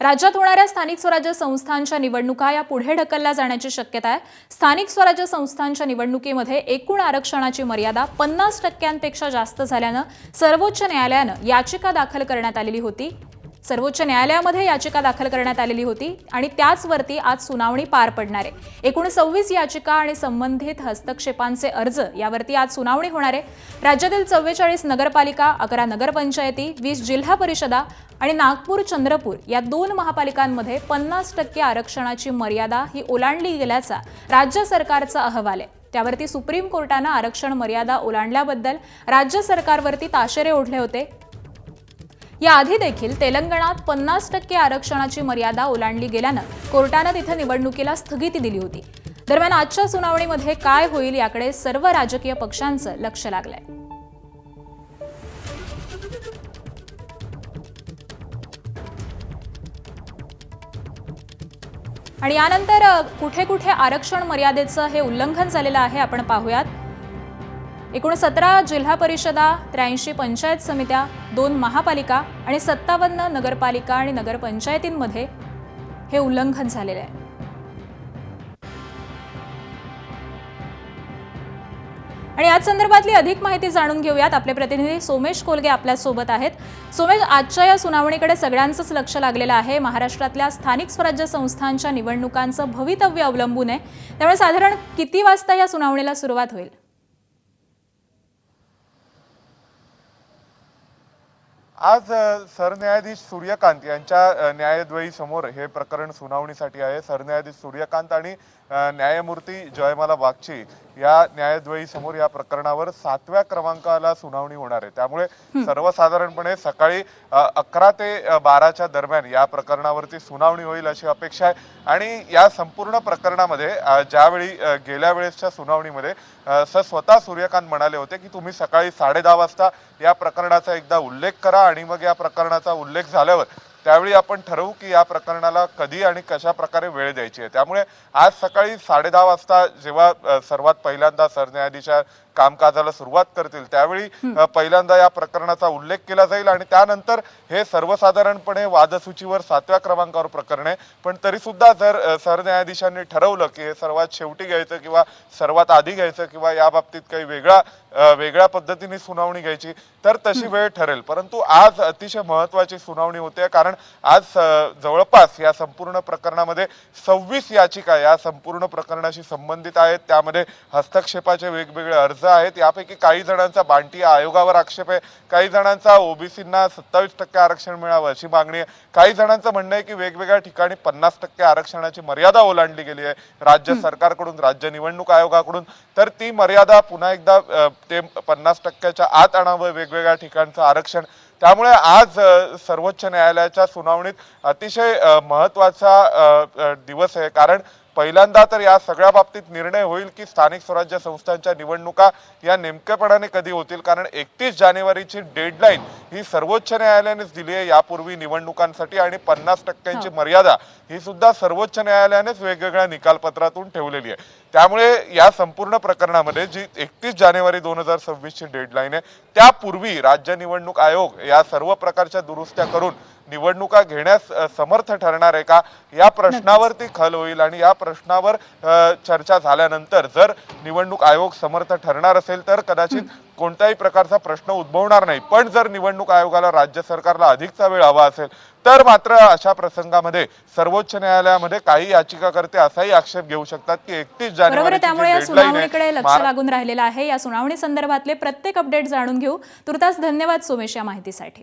राज्यात होणाऱ्या स्थानिक स्वराज्य संस्थांच्या निवडणुका या पुढे ढकलल्या जाण्याची शक्यता आहे. स्थानिक स्वराज्य संस्थांच्या निवडणुकीमध्ये एकूण आरक्षणाची मर्यादा पन्नास टक्क्यांपेक्षा जास्त झाल्यानं सर्वोच्च न्यायालयानं याचिका दाखल करण्यात आलेली होती. सर्वोच्च न्यायालयामध्ये याचिका दाखल करण्यात आलेली होती आणि त्याचवरती आज सुनावणी पार पडणार आहे. एकूण सव्वीस याचिका आणि संबंधित हस्तक्षेपांचे अर्ज यावरती आज सुनावणी होणार आहे. राज्यातील चव्वेचाळीस नगरपालिका अकरा नगरपंचायती वीस जिल्हा परिषदा आणि नागपूर चंद्रपूर या दोन महापालिकांमध्ये पन्नास टक्के आरक्षणाची मर्यादा ही ओलांडली गेल्याचा राज्य सरकारचा अहवाल आहे. त्यावरती सुप्रीम कोर्टानं आरक्षण मर्यादा ओलांडल्याबद्दल राज्य सरकारवरती ताशेरे ओढले होते. याआधी देखील तेलंगणात पन्नास टक्के आरक्षणाची मर्यादा ओलांडली गेल्यानं कोर्टानं तिथं निवडणुकीला स्थगिती दिली होती. दरम्यान आजच्या सुनावणीमध्ये काय होईल याकडे सर्व राजकीय पक्षांचं लक्ष लागलंय. आणि यानंतर कुठे कुठे आरक्षण मर्यादेचं हे उल्लंघन झालेलं आहे आपण पाहूयात. एकूण सतरा जिल्हा परिषदा त्र्याऐंशी पंचायत समित्या दोन महापालिका आणि सत्तावन्न नगरपालिका आणि नगरपंचायतींमध्ये हे उल्लंघन झालेलं आहे. आणि याच संदर्भातली अधिक माहिती जाणून घेऊयात. आपले प्रतिनिधी सोमेश कोलगे आपल्यासोबत आहेत. सोमेश आजच्या या सुनावणीकडे सगळ्यांचंच लक्ष लागलेलं आहे. महाराष्ट्रातल्या स्थानिक स्वराज्य संस्थांच्या निवडणुकांचं भवितव्य अवलंबून आहे. त्यामुळे साधारण किती वाजता या सुनावणीला सुरुवात होईल? आज सरन्यायाधीश सूर्यकांत यांच्या न्यायद्वयी समोर हे प्रकरण सुनावणीसाठी आहे. सरन्यायाधीश सूर्यकांत आणि न्यायमूर्ती जयमाला बागची या न्यायद्वयी समोर या प्रकरणावर सातव्या क्रमांकाला सुनावणी होणार आहे. त्यामुळे सर्वसाधारणपणे सकाळी अकरा ते बाराच्या दरम्यान या प्रकरणावरती सुनावणी होईल अशी अपेक्षा आहे. आणि या संपूर्ण प्रकरणामध्ये ज्यावेळी गेल्या वेळेसच्या सुनावणीमध्ये अ, स स्वतः सूर्यकांत म्हणाले होते की तुम्ही सकाळी साडे दहा वाजता या प्रकरणाचा एकदा उल्लेख करा आणि मग या प्रकरणाचा उल्लेख झाल्यावर त्यावेळी आपण ठरवू की या प्रकरणाला कधी आणि कशा प्रकारे वेळ द्यायची आहे. त्यामुळे आज सकाळी साडे दहा वाजता जेव्हा सर्वात पहिल्यांदा सरन्यायाधीशा कामकाजाला सुरुवात करतील त्यावेळी पहिल्यांदा या प्रकरणाचा उल्लेख केला जाईल आणि त्यानंतर हे सर्वसाधारणपणे वादसूचीवर सातव्या क्रमांकावर प्रकरण आहे. पण तरी सुद्धा जर सरन्यायाधीशांनी ठरवलं की हे सर्वात शेवटी घ्यायचं किंवा सर्वात आधी घ्यायचं किंवा या बाबतीत काही वेगळा वेगळ्या पद्धतीने सुनावणी घ्यायची तर तशी वेळ ठरेल. परंतु आज अतिशय महत्वाची सुनावणी होते कारण आज जवळपास या संपूर्ण प्रकरणामध्ये सव्वीस याचिका या संपूर्ण प्रकरणाशी संबंधित आहेत. त्यामध्ये हस्तक्षेपाचे वेगवेगळे अर्ज आहेत. यापैकी काही जणांचा बांटी आयोगावर आक्षेप आहे. काही जणांचा ओबीसींना सत्तावीस टक्के आरक्षण मिळावं अशी मागणी आहे. काही जणांचं म्हणणं आहे की वेगवेगळ्या ठिकाणी पन्नास टक्के आरक्षणाची मर्यादा ओलांडली गेली आहे. राज्य सरकारकडून राज्य निवडणूक आयोगाकडून. तर ती मर्यादा पुन्हा एकदा ते पन्नास टक्क्याच्या आत आणावं वेगवेगळ्या ठिकाणचं आरक्षण. त्यामुळे आज सर्वोच्च न्यायालयाच्या सुनावणीत अतिशय महत्त्वाचा दिवस आहे. कारण पहिल्यांदा तर या सगळ्या बाबतीत निर्णय होईल की स्थानिक स्वराज्य संस्थांच्या निवडणुका या नेमकेपणाने कधी होतील? कारण एकतीस जानेवारीची डेडलाईन ही सर्वोच्च न्यायालयानेच दिली आहे. यापूर्वी निवडणुकांसाठी आणि पन्नास टक्क्यांची मर्यादा ही सुद्धा सर्वोच्च न्यायालयानेच वेगवेगळ्या निकालपत्रातून ठेवलेली आहे. त्यामुळे या संपूर्ण प्रकरणामध्ये जी एकतीस जानेवारी दोन हजार सव्वीसची डेडलाईन आहे त्यापूर्वी राज्य निवडणूक आयोग या सर्व प्रकारच्या दुरुस्त्या करून निवडणुका घेण्यास समर्थ ठरणार आहे का? या प्रश्नावरती खल होईल आणि या प्रश्नावर चर्चा झाल्यानंतर जर निवडणूक आयोग समर्थ ठरणार असेल तर कदाचित कोणत्याही प्रकारचा प्रश्न उद्भवणार नाही. पण जर निवडणूक आयोगाला राज्य सरकारला अधिकचा वेळ हवा असेल तर मात्र अशा प्रसंगामध्ये सर्वोच्च न्यायालयामध्ये काही याचिकाकर्ते असाही आक्षेप घेऊ शकतात की एकतीस आहे त्यामुळे या जानेवारी सुनावणीकडे लक्ष लागून राहिलेलं आहे. या सुनावणी संदर्भातले प्रत्येक अपडेट जाणून घेऊ. तुर्तास धन्यवाद सोमेश या माहितीसाठी.